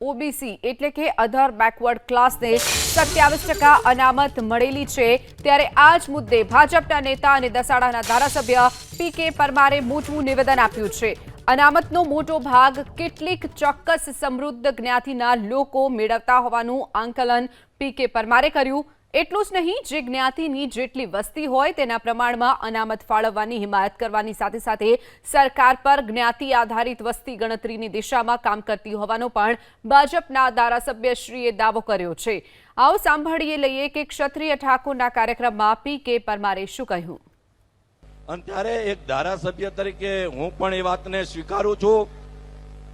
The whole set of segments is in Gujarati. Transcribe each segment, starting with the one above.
ઓબીસી એટલે કે અધર બેકવર્ડ ક્લાસને સત્યાવીસ ટકા અનામત મળેલી છે. ત્યારે આ જ મુદ્દે ભાજપના નેતા અને દસાડાના ધારાસભ્ય પી કે પરમારે મોટું નિવેદન આપ્યું છે. અનામતનો મોટો ભાગ કેટલીક ચોક્કસ સમૃદ્ધ જ્ઞાતિના લોકો મેળવતા હોવાનું આંકલન પી કે પરમારે કર્યું. એટલું જ નહીં, જે જ્ઞાતિની જેટલી વસ્તી હોય તેના પ્રમાણમાં અનામત ફાળવવાની હિમાયત કરવાની સાથે સાથે સરકાર પર જ્ઞાતિ આધારિત વસ્તી ગણતરીની દિશામાં કામ કરતી હોવાનો પણ ભાજપના ધારાસભ્યશ્રીએ દાવો કર્યો છે. આવો સાંભળીએ લઈએ કે ક્ષત્રિય ઠાકોરના કાર્યક્રમમાં પી કે પરમારે શું કહ્યું? અને ત્યારે એક ધારાસભ્ય તરીકે હું પણ એ વાતને સ્વીકારું છું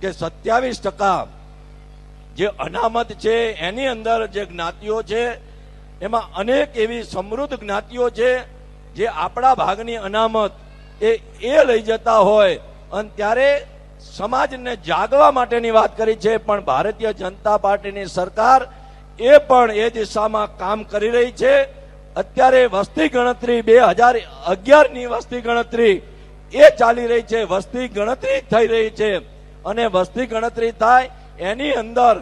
કે સત્યાવીસ ટકા જે અનામત છે, એની અંદર જે જ્ઞાતિઓ છે એમાં અનેક એવી સમૃદ્ધ જ્ઞાતિઓ છે, જે આપણા ભાગની અનામત એ એ લઈ જતા હોય. અને ત્યારે સમાજને જાગવા માટેની વાત કરી છે, પણ ભારતીય જનતા પાર્ટીની સરકાર એ પણ એ દિશામાં કામ કરી રહી છે. અત્યારે વસ્તી ગણતરી બે હજાર અગિયારની વસ્તી ગણતરી એ ચાલી રહી છે, વસ્તી ગણતરી થઈ રહી છે. અને વસ્તી ગણતરી થાય, એની અંદર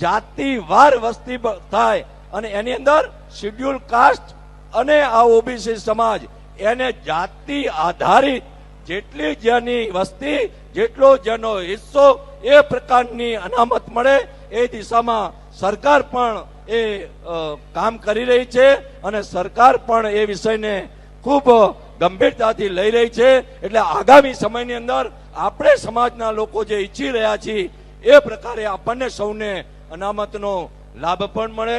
જાતિવાર વસ્તી થાય. અને એની અંદર શિડ્યુલ કાસ્ટ અને આ ઓબીસી સમાજ, એને જાતિ આધારિત જેટલી જેની વસ્તી, જેટલો જેનો હિસ્સો એ પ્રકારની અનામત મળે એ દિશામાં સરકાર પણ એ કામ કરી રહી છે અને સરકાર પણ એ વિષયને ખૂબ ગંભીરતાથી લઈ રહી છે. એટલે આગામી સમયની અંદર આપણે સમાજના લોકો જે ઈચ્છી રહ્યા છીએ એ પ્રકારે આપણને સૌને અનામતનો લાભ પણ મળે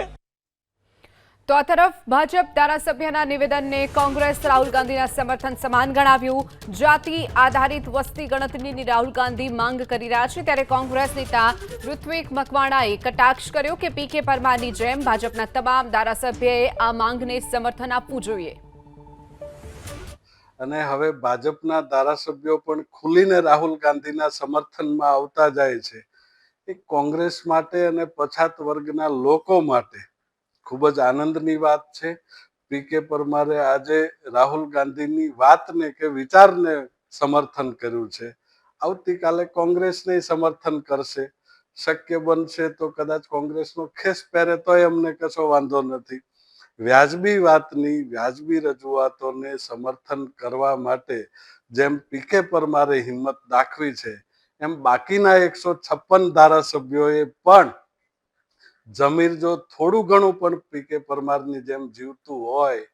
તો આ તરફ ભાજપ ધારાસભ્યના નિવેદનને કોંગ્રેસ રાહુલ ગાંધીના સમર્થન સમાન ગણાવ્યું. જાતિ આધારિત વસ્તી ગણતરીની રાહુલ ગાંધી માંગ કરી રહ્યા છે ત્યારે કોંગ્રેસ નેતા ઋત્વિક મકવાણાએ કટાક્ષ કર્યો કે પી કે પરમારની જેમ ભાજપના તમામ ધારાસભ્યએ આ માંગને સમર્થન આપવું જોઈએ. અને હવે ભાજપના ધારાસભ્યો પણ ખુલીને રાહુલ ગાંધીના સમર્થનમાં આવતા જાય છે. એ કોંગ્રેસ માટે અને પછાત વર્ગના લોકો માટે ખૂબ જ આનંદની વાત છે. પી કે પરમારે આજે રાહુલ ગાંધીની વાતને કે વિચારને સમર્થન કર્યું છે. આવતીકાલે કોંગ્રેસને સમર્થન કરશે. શક્ય બનશે તો કદાચ કોંગ્રેસનો ખેસ પહેરે તોય અમને કશો વાંધો નથી. વ્યાજબી વાતની, વ્યાજબી રજૂઆતોને સમર્થન કરવા માટે જેમ પીકે પરમારે હિંમત દાખવી છે, એમ બાકીના એકસો છપ્પન ધારાસભ્યોએ પણ જમીર જો થોડું ઘણું પણ પીકે પરમારની જેમ જીવતું હોય,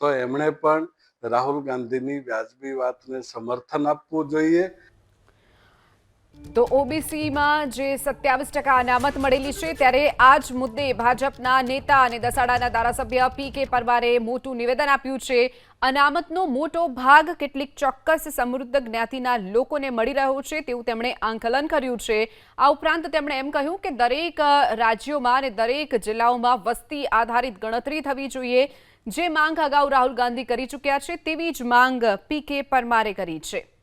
તો એમણે પણ રાહુલ ગાંધીની વ્યાજબી વાતને સમર્થન આપવું જોઈએ. તો ઓબીસીમાં જે સત્યાવીસ ટકા અનામત મળેલી છે, ત્યારે આ જ મુદ્દે ભાજપના નેતા અને દસાડાના ધારાસભ્ય પી કે પરમારે મોટું નિવેદન આપ્યું છે. અનામતનો મોટો ભાગ કેટલીક ચોક્કસ સમૃદ્ધ જ્ઞાતિના લોકોને મળી રહ્યો છે તેવું તેમણે આંકલન કર્યું છે. આ ઉપરાંત તેમણે એમ કહ્યું કે દરેક રાજ્યોમાં અને દરેક જિલ્લાઓમાં વસ્તી આધારિત ગણતરી થવી જોઈએ. જે માંગ અગાઉ રાહુલ ગાંધી કરી ચૂક્યા છે, તેવી જ માંગ પી કે પરમારે કરી છે.